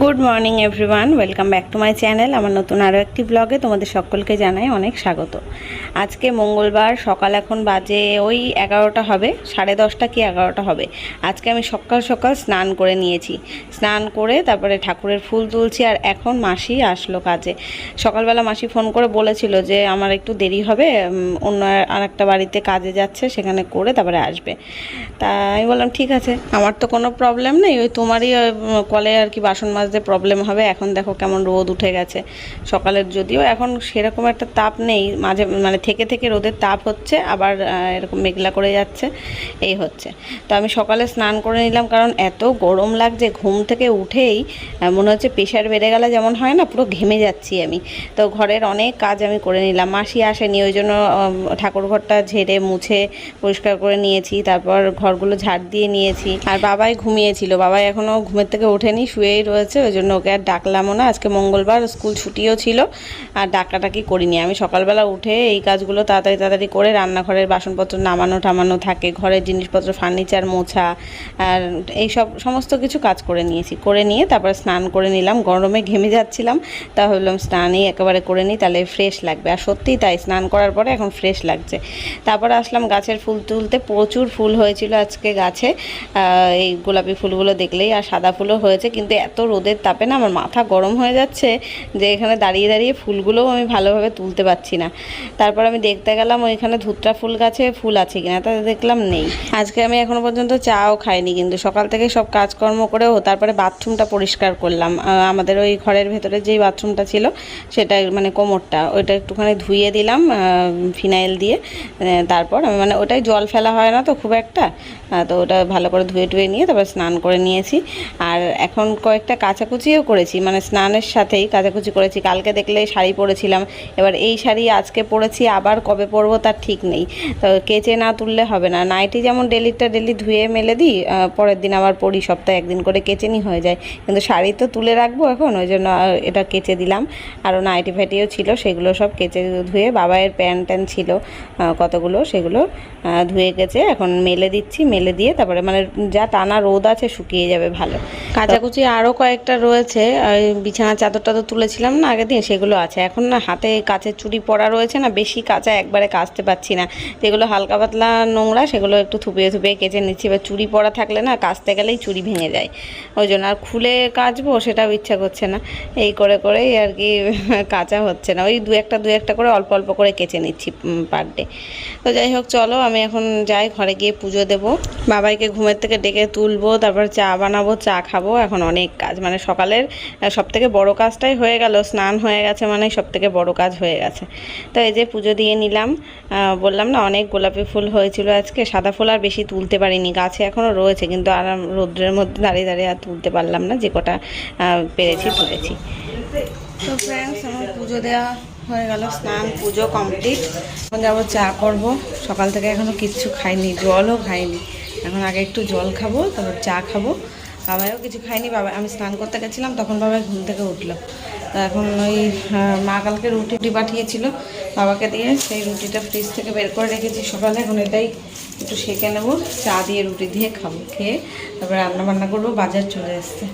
Good morning everyone welcome back to my channel আমার নতুন আরও একটি ব্লগে তোমাদের সকলকে জানাই অনেক স্বাগত। আজকে মঙ্গলবার, সকাল এখন বাজে ওই এগারোটা হবে, সাড়ে দশটা কি এগারোটা হবে। আজকে আমি সকাল সকাল স্নান করে নিয়েছি। স্নান করে তারপরে ঠাকুরের ফুল তুলছি আর এখন মাসি আসলো কাজে। সকালবেলা মাসি ফোন করে বলেছিল যে, আমার একটু দেরি হবে অন্য আর একটা বাড়িতে কাজে যাচ্ছে, সেখানে করে তারপরে আসবে। তা আমি বললাম, ঠিক আছে, আমার তো কোনো প্রবলেম নেই, ওই তোমারই কলে আর কি বাসন মাজতে প্রবলেম হবে, এখন দেখো কেমন রোদ উঠে গেছে। সকালের যদিও এখন সেরকম একটা তাপ নেই, মাঝে মানে থেকে থেকে রোদের তাপ হচ্ছে, আবার এরকম মেঘলা করে যাচ্ছে, এই হচ্ছে। তো আমি সকালে স্নান করে নিলাম, কারণ এত গরম লাগছে, ঘুম থেকে উঠেই মনে হচ্ছে প্রেশার বেড়ে গেলে যেমন হয় না, পুরো ঘেমে যাচ্ছি আমি। তো ঘরের অনেক কাজ আমি করে নিলাম, মাসি আসেনি, ওই জন্য ঠাকুর ঘরটা ঝেড়ে, মুছে, পরিষ্কার করে নিয়েছি, তারপর ঘরগুলো ঝাড় দিয়ে নিয়েছি। আর বাবাই ঘুমিয়েছিল, বাবাই এখনও ঘুমের থেকে ওঠেনি, শুয়েই রয়েছে। ওই জন্য ওকে আর ডাকলামও না। আজকে মঙ্গলবার স্কুল ছুটিও ছিল, আর ডাকাটাকি করিনি। আমি সকালবেলা উঠে এই কাজগুলো তাড়াতাড়ি তাড়াতাড়ি করে রান্নাঘরের বাসনপত্র নামানো টামানো থাকে, ঘরের জিনিসপত্র, ফার্নিচার মোছা, আর এই সব সমস্ত কিছু কাজ করে নিয়েছি। করে নিয়ে তারপরে স্নান করে নিলাম। গরমে ঘেমে যাচ্ছিলাম, তা ভাবলাম স্নানই একেবারে করে নিই, তাহলে ফ্রেশ লাগবে। আর সত্যিই তাই, স্নান করার পরে এখন ফ্রেশ লাগছে। তারপর আসলাম গাছের ফুল তুলতে। প্রচুর ফুল হয়েছিল আজকে গাছে। এই গোলাপি ফুলগুলো দেখলেই, আর সাদা ফুলও হয়েছে, কিন্তু এত রোদের তাপে না আমার মাথা গরম হয়ে যাচ্ছে যে এখানে দাঁড়িয়ে দাঁড়িয়ে ফুলগুলোও আমি ভালোভাবে তুলতে পারছি না। তারপর আমি দেখতে গেলাম ওইখানে ধুতরা ফুল গাছে ফুল আছে কিনা, তা দেখলাম নেই। আজকে আমি এখনও পর্যন্ত চাও খাইনি কিন্তু সকাল থেকে সব কাজকর্ম করেও তারপরে বাথরুমটা পরিষ্কার করলাম। আমাদের ওই ঘরের ভেতরে যেই বাথরুমটা ছিল সেটা মানে কোমরটা, ওইটা একটুখানি ধুয়ে দিলাম ফিনাইল দিয়ে তারপর আমি মানে ওটাই জল ফেলা হয় না তো খুব একটা তো ওটা ভালো করে ধুয়ে টুয়ে নিয়ে তারপর স্নান করে নিয়েছি। আর এখন কয়েকটা কাচাকুচিও করেছি মানে স্নানের সাথেই কাচাকুচি করেছি। কালকে দেখলে শাড়ি পরেছিলাম, এবার এই শাড়ি আজকে পরেছি, আবার কবে পরবো তার ঠিক নেই। তো কেচে না তুললে হবে না। নাইটি যেমন ডেলিটা ডেলি ধুয়ে মেলে দিই পরের দিন আবার পরি, সপ্তাহে একদিন করে কেচে নি হয়ে যায়। কিন্তু শাড়ি তো তুলে রাখব এখন, ওই জন্য এটা কেচে দিলাম। আরও নাইটি ফাইটিও ছিল, সেগুলো সব কেচে ধুয়ে বাবায়ের প্যান্ট ট্যান্ট ছিল কতগুলো সেগুলো ধুয়ে কেচে এখন মেলে দিচ্ছি, মেলে দিয়ে তারপরে মানে যা টানা রোদ আছে শুকিয়ে যাবে ভালো। কাচাকুচি আরও কয়েকটা রয়েছে ওই বিছানা চাদর টাদর তুলেছিলাম না আগের দিন, সেগুলো আছে। এখন না হাতে কাচের চুড়ি পরা রয়েছে না, বেশি কাঁচা একবারে কাচতে পারছি না। যেগুলো হালকা পাতলা নোংরা, সেগুলো একটু থুপিয়ে থুপিয়ে কেচে নিচ্ছি। এবার চুড়ি পরা থাকলে না কাচতে গেলেই চুড়ি ভেঙে যায়। ওই জন্য আর খুলে কাচবো সেটাও ইচ্ছা করছে না। এই করে করেই আর কি কাঁচা হচ্ছে না। ওই দু একটা দু একটা করে অল্প অল্প করে কেচে নিচ্ছি পার ডে তো যাই হোক, চলো আমি এখন যাই, ঘরে গিয়ে পুজো দেবো। বাবাইকে ঘুমের থেকে ডেকে তুলবো, তারপর চা বানাবো, চা খাব। এখন অনেক কাজ মানে সকালের সব থেকে বড় কাজটাই হয়ে গেল, স্নান হয়ে গেছে মানে সব থেকে বড় কাজ হয়ে গেছে। তো এই যে পুজো দিয়ে নিলাম বললাম না, অনেক গোলাপি ফুল হয়েছিল আজকে, সাদা ফুল আর বেশি তুলতে পারিনি, গাছে এখনও রয়েছে, কিন্তু আর রৌদ্রের মধ্যে দাঁড়িয়ে দাঁড়িয়ে আর তুলতে পারলাম না, যে কটা পেরেছি, তুলেছি। তো ফ্রেন্ডস আমার পুজো দেওয়া হয়ে গেল, স্নান, পুজো কমপ্লিট এখন যাব চা করব, সকাল থেকে এখনও কিচ্ছু খাইনি, জলও খাইনি। এখন আগে একটু জল খাব, তারপর চা খাব। বাবাইও কিছু খাইনি বাবা, আমি স্নান করতে গেছিলাম, তখন বাবাই ঘুম থেকে উঠল। এখন ওই মা কালকে রুটি পাঠিয়েছিল, বাবাকে দিয়ে সেই রুটিটা ফ্রিজ থেকে বের করে রেখেছি সকালে, এখন এটাই একটু সেঁকে নেব, চা দিয়ে রুটি দিয়ে খাব, খেয়ে তারপরে রান্না বান্না করব, বাজার চলে এসছে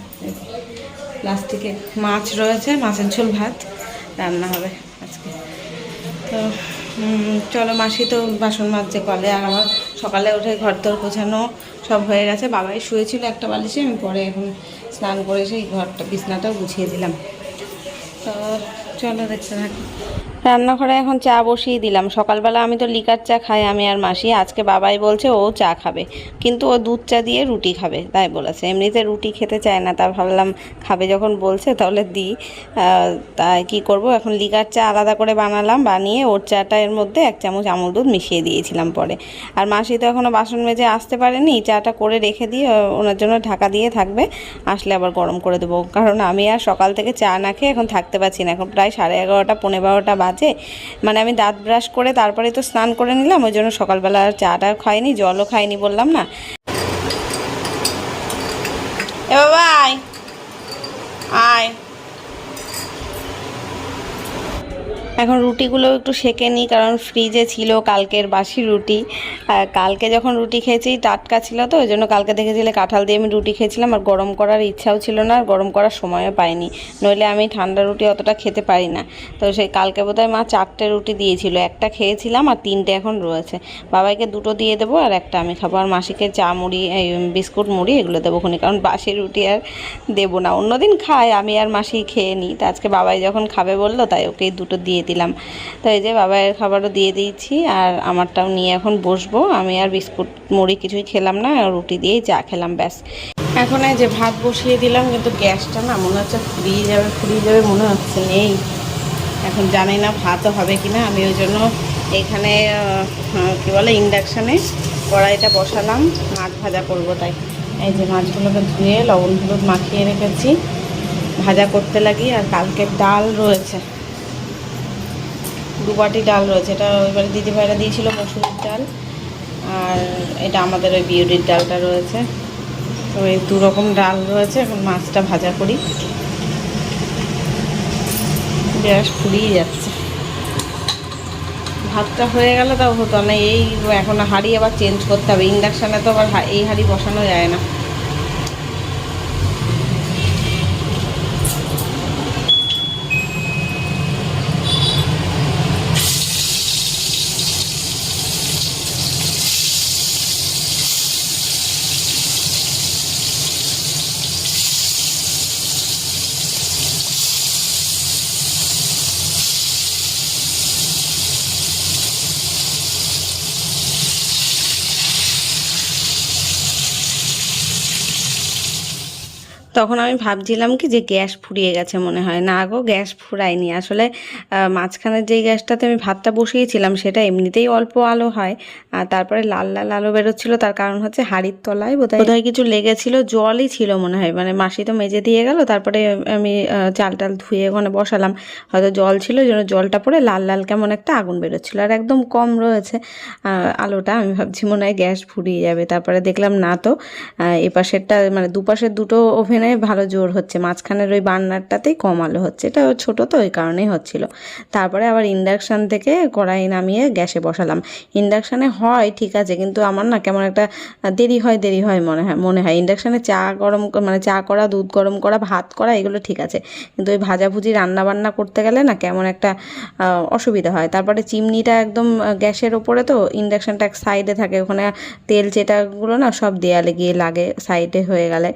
প্লাস্টিকে মাছ রয়েছে, মাছের ঝোল ভাত, রান্না হবে আজকে। তো চলো মাসি তো বাসন মাজছে কলে, আর আমার সকালে উঠে ঘর দর গোছানো সব হয়ে গেছে। বাবাই শুয়েছিল একটা বালিশে, আমি পরে এখন স্নান করে সেই ঘরটা, বিছনাটাও গুছিয়ে দিলাম। তো চলো দেখতে থাকি। রান্নাঘরে এখন চা বসিয়ে দিলাম। সকালবেলা আমি তো লিকার চা খাই, আমি আর মাসি। আজকে বাবাই বলছে ও চা খাবে, কিন্তু ও দুধ চা দিয়ে রুটি খাবে, তাই বলেছে। এমনিতে রুটি খেতে চায় না, তা ভাবলাম খাবে যখন বলছে তাহলে দিই। তাই কি করব? এখন লিকার চা আলাদা করে বানালাম, বানিয়ে ওর চাটা এর মধ্যে এক চামচ আমুল দুধ মিশিয়ে দিয়েছিলাম পরে। আর মাসি তো এখনও বাসন মেজে আসতে পারেনি, চাটা করে রেখে দিয়ে ওনার জন্য ঢাকা দিয়ে থাকবে। আসলে আবার গরম করে দেবো, কারণ আমি আর সকাল থেকে চা না খেয়ে এখন থাকতে পারছি না। এখন প্রায় সাড়ে এগারোটা পনেরো বারোটা বাজে। মানে আমি দাঁত ব্রাশ করে তারপরে তো স্নান করে নিলাম, ওই জন্য সকালবেলা আর চা টা খাইনি, জলও খাইনি বললাম না। এ বাবা, আয়। আয়। এখন রুটিগুলো একটু সেকে নিই, কারণ ফ্রিজে ছিল কালকের বাসি রুটি। কালকে যখন রুটি খেয়েছি, টাটকা ছিল তো ওই জন্য কালকে দেখেছিলে কাঁঠাল দিয়ে আমি রুটি খেয়েছিলাম, আর গরম করার ইচ্ছাও ছিল না, আর গরম করার সময়ও পাইনি। নইলে আমি ঠান্ডা রুটি অতটা খেতে পারি না। তো সেই কালকে বোধহয় মা চারটে রুটি দিয়েছিল, একটা খেয়েছিলাম আর তিনটে এখন রয়েছে। বাবাইকে দুটো দিয়ে দেবো আর একটা আমি খাব, আর মাসিকে চা মুড়ি বিস্কুট মুড়ি এগুলো দেবো খুনি, কারণ বাসি রুটি আর দেবো না। অন্যদিন খায় আমি আর মাসি খেয়ে নিই। তা আজকে বাবাই যখন খাবে বলল, তাই ওকেই দুটো দিয়ে দিলাম। তো এই যে বাবাইয়ের খাবারও দিয়ে দিয়েছি আর আমারটাও নিয়ে এখন বসবো। আমি আর বিস্কুট, মুড়ি কিছুই খেলাম না রুটি দিয়েই চা খেলাম, ব্যাস। এখন এই যে ভাত বসিয়ে দিলাম, কিন্তু গ্যাসটা না মনে হচ্ছে ফুরিয়ে যাবে ফুরিয়ে যাবে মনে হচ্ছে নেই। এখন জানি না ভাতও হবে কি না আমি ওই জন্য এখানে কী বলে, ইন্ডাকশানে কড়াইটা বসালাম। মাছ ভাজা করব তাই। এই যে মাছগুলোকে ধুয়ে লবণ হলুদ মাখিয়ে রেখেছি। ভাজা করতে লাগি, আর কালকের ডাল রয়েছে। দু বাটি ডাল রয়েছে। এটা ওইবারে দিদি ভাইরা দিয়েছিল মসুরির ডাল। আর এটা আমাদের ওই বিউরির ডালটা রয়েছে। তো এই দু রকম ডাল রয়েছে। এখন মাছটা ভাজা করি। গ্যাস ফুরিয়ে যাচ্ছে। ভাতটা হয়ে গেলে তাও হতো না। এই এখন হাঁড়ি আবার চেঞ্জ করতে হবে। ইন্ডাকশানে তো আবার এই হাঁড়ি বসানো যায় না। তখন আমি ভাবছিলাম কি যে গ্যাস ফুরিয়ে গেছে মনে হয়। না গো, গ্যাস ফুরায়নি। আসলে মাঝখানের যেই গ্যাসটাতে আমি ভাতটা বসিয়েছিলাম, সেটা এমনিতেই অল্প আলো হয়। আর তারপরে লাল লাল আলো বেরোচ্ছিল, তার কারণ হচ্ছে হাড়ির তলায় বোধহয় বোধহয় কিছু লেগেছিল, জলই ছিল মনে হয়। মানে মাসি তো মেজে দিয়ে গেল, তারপরে আমি চাল টাল ধুয়ে ওখানে বসালাম। হয়তো জল ছিল জন্য জলটা পড়ে লাল লাল কেমন একটা আগুন বেরোচ্ছিল। আর একদম কম রয়েছে আলোটা। আমি ভাবছি মনে হয় গ্যাস ফুরিয়ে যাবে। তারপরে দেখলাম না তো এপাশেরটা মানে দুপাশের দুটো ওভেনে ভালো জোর হচ্ছে, মাঝখানের ওই বার্নারটাতেই কম আলো হচ্ছে। এটা ছোট তো, ওই কারণেই হচ্ছিল। তারপরে আবার ইন্ডাকশান থেকে কড়াই নামিয়ে গ্যাসে বসালাম। ইন্ডাকশানে হয়, ঠিক আছে, কিন্তু আমার না কেমন একটা দেরি হয় দেরি হয় মনে হয় মনে হয়। ইন্ডাকশানে চা গরম মানে চা করা, দুধ গরম করা, ভাত করা, এগুলো ঠিক আছে। কিন্তু ওই ভাজাভুজি, রান্নাবান্না করতে গেলে না কেমন একটা অসুবিধা হয়। তারপরে চিমনিটা একদম গ্যাসের ওপরে তো, ইন্ডাকশানটা এক সাইডে থাকে। ওখানে তেল, চেটাগুলো না সব দেয়ালে গিয়ে লাগে সাইডে হয়ে গেলে।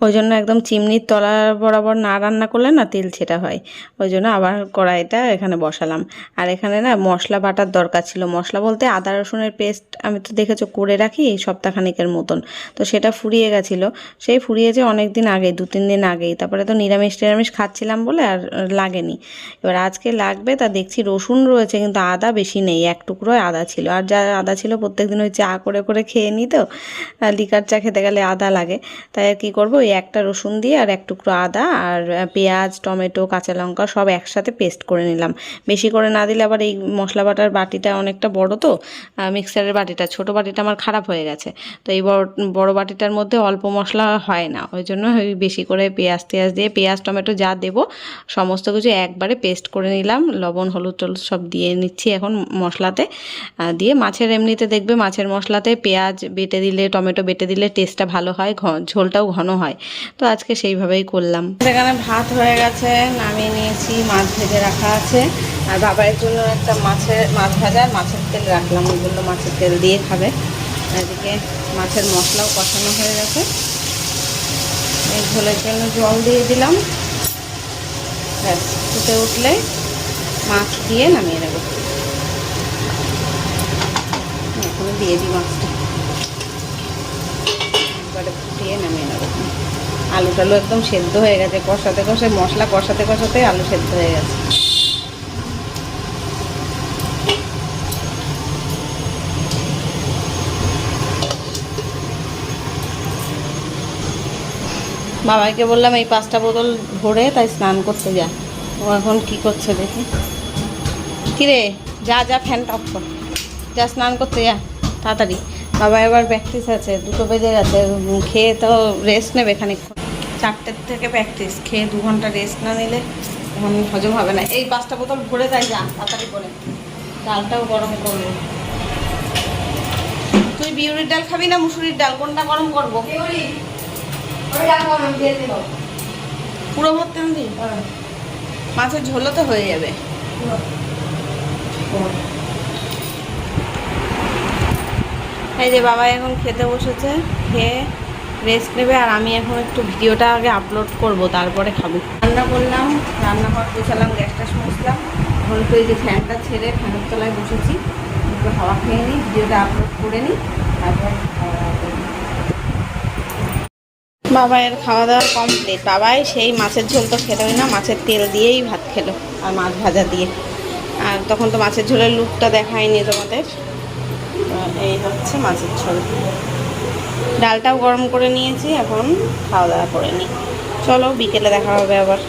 ওই জন্য একদম চিমনির তলা বরাবর না রান্না করলে না তেল ছেটা হয়। ওই জন্য আবার কড়াইটা এখানে বসালাম। আর এখানে না মশলা বাটার দরকার ছিল। মশলা বলতে আদা, রসুনের পেস্ট আমি তো দেখেছ করে রাখি সপ্তাহখানিকের মতন। তো সেটা ফুরিয়ে গেছিল। সেই ফুরিয়েছে অনেক দিন আগে, দু, তিন দিন আগেই। তারপরে তো নিরামিষ টিরামিষ খাচ্ছিলাম বলে আর লাগেনি। এবার আজকে লাগবে তা দেখছি রসুন রয়েছে কিন্তু আদা বেশি নেই। এক টুকরো আদা ছিল। আর যা আদা ছিল প্রত্যেকদিন ওই চা করে করে খেয়ে নিই তো। লিকার চা খেতে গেলে আদা লাগে। তাই আর কী করব? ওই একটা রসুন দিয়ে আর এক টুকরো আদা আর পেঁয়াজ, টমেটো, কাঁচা লঙ্কা সব একসাথে পেস্ট করে নিলাম। বেশি করে না দিলে আবার এই মশলা বাটার বাটিটা অনেকটা বড় তো মিক্সারের বাটিটা, ছোট বাটিটা আমার খারাপ হয়ে গেছে। তো এই বড় বড় বাটিটার মধ্যে অল্প মশলা হয় না, ওই জন্য ওই বেশি করে পেঁয়াজ টেয়াজ দিয়ে পেঁয়াজ, টমেটো যা দেবো, সমস্ত কিছু একবারে পেস্ট করে নিলাম। লবণ, হলুদ, টলুদ সব দিয়ে নিচ্ছি এখন মশলাতে দিয়ে মাছের এমনিতে দেখবে মাছের মশলাতে পেঁয়াজ বেটে দিলে, টমেটো বেটে দিলে টেস্টটা ভালো হয় ঝোলটাও ঘন হয়। তো আজকে সেইভাবেই করলাম। এখানে ভাত হয়ে গেছে, নামিয়ে নিয়েছি, মাছ ভেজে রাখা আছে। আর বাবার জন্য একটা মাছের, মাছ ভাজা আর মাছের তেল রাখলাম। ওই জন্য মাছের তেল দিয়ে খাবে। এদিকে মাছের মশলাও কষানো হয়ে গেছে। এই ঝোলের জন্য জল দিয়ে দিলাম। ব্যাস, ফুটে উঠলে মাছ দিয়ে নামিয়ে নেব। দিয়ে দিই মাছটা। ফুটিয়ে নামিয়ে নেব। আলু টালু একদম সেদ্ধ হয়ে গেছে। কষাতে কষে মশলা কষাতে কষাতে আলু সেদ্ধ হয়ে গেছে। বাবাইকে বললাম, এই পাঁচটা বোতল ভরে তাই স্নান করতে যা। ও এখন কি করছে দেখি। কিরে, যা যা, ফ্যানটা অফ কর। যা, স্নান করতে যা, তাড়াতাড়ি। বাবা এবার প্র্যাকটিস আছে দুটো বেজে গেছে খেয়ে তো রেস্ট নেবে খানিকক্ষণ। চারটের থেকে প্র্যাকটিস খেয়ে দু ঘণ্টা রেস্ট না নিলে এখন হজম হবে না। এই পাঁচটা বোতল ভরে যায় যা তাড়াতাড়ি করে। ডালটাও গরম করব। তুই বিউরির ডাল খাবি না মুসুরির ডাল? কোনটা গরম করব? পুরো ভর্তি আনবি মাছের ঝোলও তো হয়ে যাবে। এই যে বাবা এখন খেতে বসেছে, খেয়ে রেস্ট নেবে আর আমি এখন একটু ভিডিওটা আগে আপলোড করব, তারপরে খাব। রান্না করলাম রান্নাঘর গোছালাম গ্যাসটা মুছলাম। এখন তো এই যে ফ্যানটা ছেড়ে ফ্যানের তলায় বসেছি। একটু হাওয়া খেয়ে নিই, ভিডিওটা আপলোড করে নিই, তারপর করব বাবাইয়ের খাওয়া দাওয়া কমপ্লিট বাবাই সেই মাছের ঝোল তো খেলোই না, মাছের তেল দিয়েই ভাত খেলো, আর মাছ ভাজা দিয়ে। আর তখন তো মাছের ঝোলের লুকটা দেখায়নি তোমাদের। এই হচ্ছে মাছের ঝোল। ডালটাও গরম করে নিয়েছি, এখন খাওয়া দাওয়া করে নিই। চলো বিকেলে দেখা হবে আবার।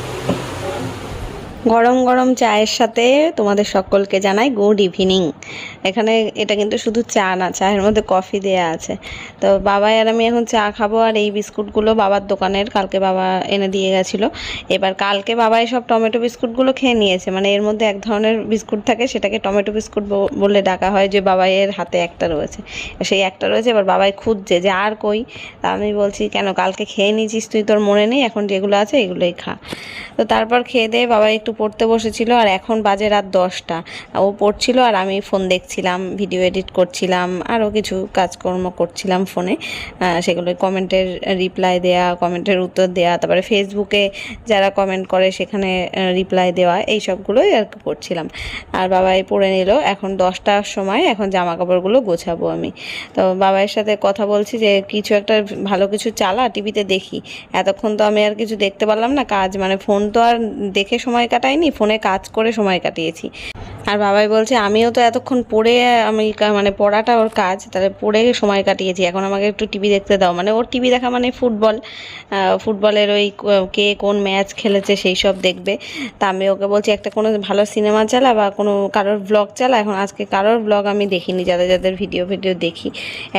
গরম গরম চায়ের সাথে তোমাদের সকলকে জানাই গুড ইভিনিং। এখানে এটা কিন্তু শুধু চা না, চায়ের মধ্যে কফি দেয়া আছে। তো বাবা আর আমি এখন চা খাব আর এই বিস্কুটগুলো বাবার দোকানের, কালকে বাবা এনে দিয়ে গেছিল। এবার কালকে বাবা সব টমেটো বিস্কুটগুলো খেয়ে নিয়েছে। মানে এর মধ্যে এক ধরনের বিস্কুট থাকে, সেটাকে টমেটো বিস্কুট বলে ডাকা হয় যে বাবাইয়ের হাতে একটা রয়েছে। সেই একটা রয়েছে, এবার বাবাই খুঁজছে যে আর কই। তা আমি বলছি, কেন কালকে খেয়ে নিয়েছিস তুই? তোর মনে নেই? এখন যেগুলো আছে এগুলোই খা। তো তারপর খেয়ে দিয়ে বাবা একটু পড়তে বসেছিল, আর এখন বাজে রাত দশটা। ও পড়ছিল আর আমি ফোন দেখছিলাম ভিডিও এডিট করছিলাম আরও কিছু কাজকর্ম করছিলাম ফোনে সেগুলো কমেন্টের রিপ্লাই দেয়া কমেন্টের উত্তর দেয়া, তারপরে ফেসবুকে যারা কমেন্ট করে সেখানে রিপ্লাই দেওয়া, এই সবগুলোই আর করছিলাম। আর বাবাই পড়ে নিল, এখন দশটার সময় এখন জামা কাপড়গুলো গোছাবো আমি। তো বাবাইয়ের সাথে কথা বলছি যে, কিছু একটা ভালো কিছু চালা টিভিতে দেখি। এতক্ষণ তো আমি আর কিছু দেখতে পারলাম না, কাজ মানে ফোন তো আর দেখে সময় কাটাইনি ফোনে কাজ করে সময় কাটিয়েছি। আর বাবাই বলছে, আমিও তো এতক্ষণ পড়ে, আমি মানে পড়াটা ওর কাজ, তাহলে পড়ে সময় কাটিয়েছি, এখন আমাকে একটু টিভি দেখতে দাও। মানে ওর টিভি দেখা মানে ফুটবল ফুটবলের ওই কে কোন ম্যাচ খেলেছে সেই সব দেখবে। তা আমি ওকে বলছি, একটা কোনো ভালো সিনেমা চালা বা কোনো কারোর ব্লগ চালা, এখন আজকে কারোর ব্লগ আমি দেখিনি, যাদের যাদের ভিডিও ভিডিও দেখি।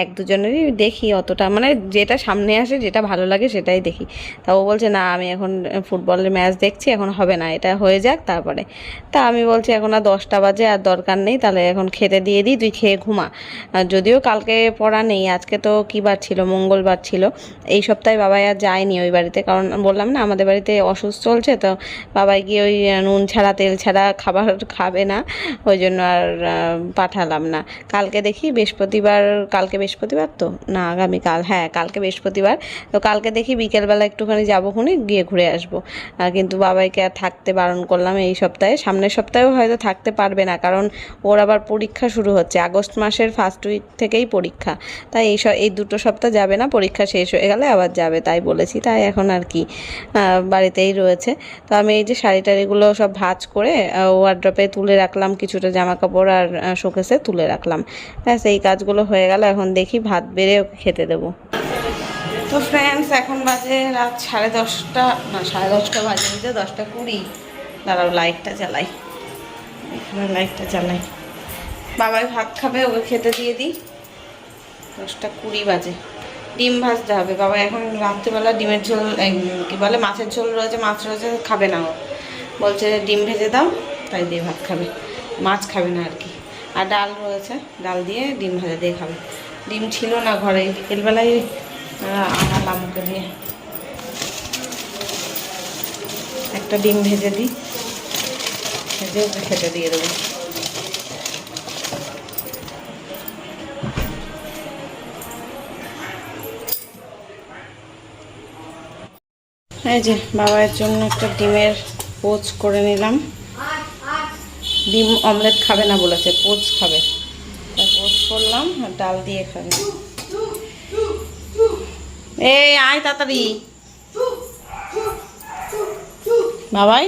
এক দুজনেরই দেখি অতটা মানে যেটা সামনে আসে, যেটা ভালো লাগে সেটাই দেখি। তা ও বলছে, না, আমি এখন ফুটবলের ম্যাচ দেখছি, এখন হবে না, এটা হয়ে যাক তারপরে। তা আমি বলছি, এখন আর দশটা বাজে আর দরকার নেই, তাহলে এখন খেতে দিয়ে দিই, তুই খেয়ে ঘুমা। যদিও কালকে পড়া নেই, আজকে তো কী বার ছিল, মঙ্গলবার ছিল, এই সপ্তাহে বাবাই আর যায়নি ওই বাড়িতে, কারণ বললাম না, আমাদের বাড়িতে অসুস্থ চলছে, তো বাবাই গিয়ে ওই নুন ছাড়া, তেল ছাড়া খাবার খাবে না, ওই জন্য আর পাঠালাম না। কালকে দেখি বৃহস্পতিবার, কালকে বৃহস্পতিবার তো? না, আগামীকাল হ্যাঁ কালকে বৃহস্পতিবার, তো কালকে দেখি বিকেলবেলা একটুখানি যাব খুনি, গিয়ে ঘুরে আসব। কিন্তু বাবাইকে আর থাকতে বারণ করলাম এই সপ্তাহে, সামনের সপ্তাহেও হয়তো থাকতে পারবে না, কারণ ওর আবার পরীক্ষা শুরু হচ্ছে। আগস্ট মাসের ফার্স্ট উইক থেকেই পরীক্ষা। তাই এই এই দুটো সপ্তাহ যাবে না, পরীক্ষা শেষ হয়ে গেলে আবার যাবে, তাই বলেছি। তাই এখন আর কি বাড়িতেই রয়েছে। তো আমি এই যে শাড়ি টাড়িগুলো সব ভাঁজ করে ওয়ার্ড্রপে তুলে রাখলাম, কিছুটা জামা কাপড় আর শোকেসে তুলে রাখলাম। ব্যাস, এই কাজগুলো হয়ে গেল এখন দেখি ভাত বেড়ে ওকে খেতে দেবো। তো ফ্রেন্ডস এখন বাজে রাত সাড়ে দশটা, না, সাড়ে দশটা বাজে, দশটা কুড়ি। দাঁড়াও লাইটটা জ্বালাই। এখানে লাইটটা জ্বালাই বাবাই ভাত খাবে, ওকে খেতে দিয়ে দিই। দশটা কুড়ি বাজে। ডিম ভাজতে হবে। বাবা এখন রাত্রিবেলা ডিমের ঝোল কি বলে, মাছের ঝোল রয়েছে, মাছ রয়েছে, খাবে না ও। বলছে ডিম ভেজে দাও, তাই দিয়ে ভাত খাবে। মাছ খাবে না আর কি। আর ডাল রয়েছে, ডাল দিয়ে ডিম ভাজা দিয়ে খাবে। ডিম ছিল না ঘরে, বিকেলবেলায় আনালাম ওকে দিয়ে একটা ডিম ভেজে দিই। ভেজে ওকে খেতে দিয়ে দেবো এই যে, বাবার জন্য একটা ডিমের পোচ করে নিলাম। ডিম অমলেট খাবে না বলেছে, পোচ খাবে। পোচ করলাম, আর ডাল দিয়ে খাবে। এই, আয় তাড়াতাড়ি। বাবাই।